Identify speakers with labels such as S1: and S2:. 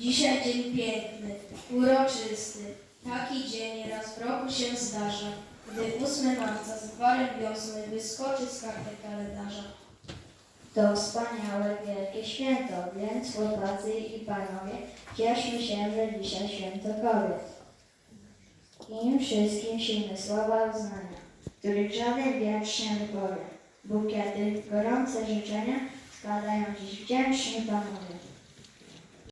S1: Dzisiaj dzień piękny, uroczysty. Taki dzień raz w roku się zdarza, gdy 8 marca z gwarem wiosny wyskoczy z karty kalendarza.
S2: To wspaniałe, wielkie święto, więc chłopacy i panowie, cieszmy się, że dzisiaj święto kobiet. Im wszystkim silne słowa uznania, których żaden wiersz nie wypowie. Bukiety, gorące życzenia składają dziś wdzięczni panowie.